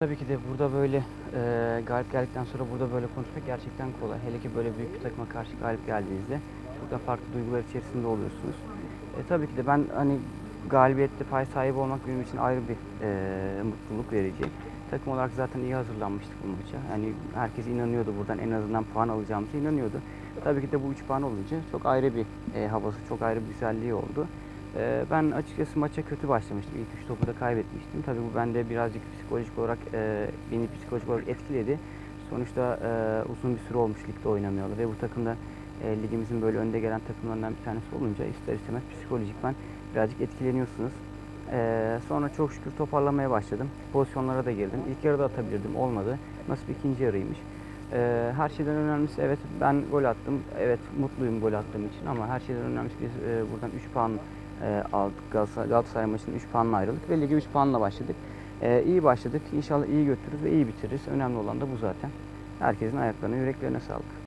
Tabii ki de burada böyle e, galip geldikten sonra burada böyle konuşmak gerçekten kolay. Hele ki böyle büyük bir takıma karşı galip geldiğinizde çok da farklı duygular içerisinde oluyorsunuz. E, tabii ki de ben hani galibiyette pay sahibi olmak benim için ayrı bir e, mutluluk verici. Takım olarak zaten iyi hazırlanmıştık bu maça. Yani herkes inanıyordu buradan en azından puan alacağımıza inanıyordu. Tabii ki de bu 3 puan olunca çok ayrı bir e, havası, çok ayrı bir güzelliği oldu. Ee, Ben açıkçası maça kötü başlamıştım. İlk üç topu da kaybetmiştim. Tabii bu bende birazcık psikolojik olarak e, beni psikolojik olarak etkiledi. Sonuçta e, uzun bir süre olmuş ligde oynamıyorlar ve bu takımda e, ligimizin böyle önde gelen takımlarından bir tanesi olunca ister istemez psikolojikmen birazcık etkileniyorsunuz. Sonra çok şükür toparlamaya başladım. Pozisyonlara da girdim. İlk yarıda atabilirdim, olmadı. Nasıl bir ikinci yarıymış. Her şeyden önemlisi evet ben gol attım. Evet mutluyum gol attığım için ama her şeyden önemlisi biz buradan 3 puan e, aldık. Galatasaray, Galatasaray maçında 3 puanla ayrıldık ve lige 3 puanla başladık. E, iyi başladık. İnşallah iyi götürürüz ve iyi bitiririz. Önemli olan da bu zaten. Herkesin ayaklarına, yüreklerine sağlık.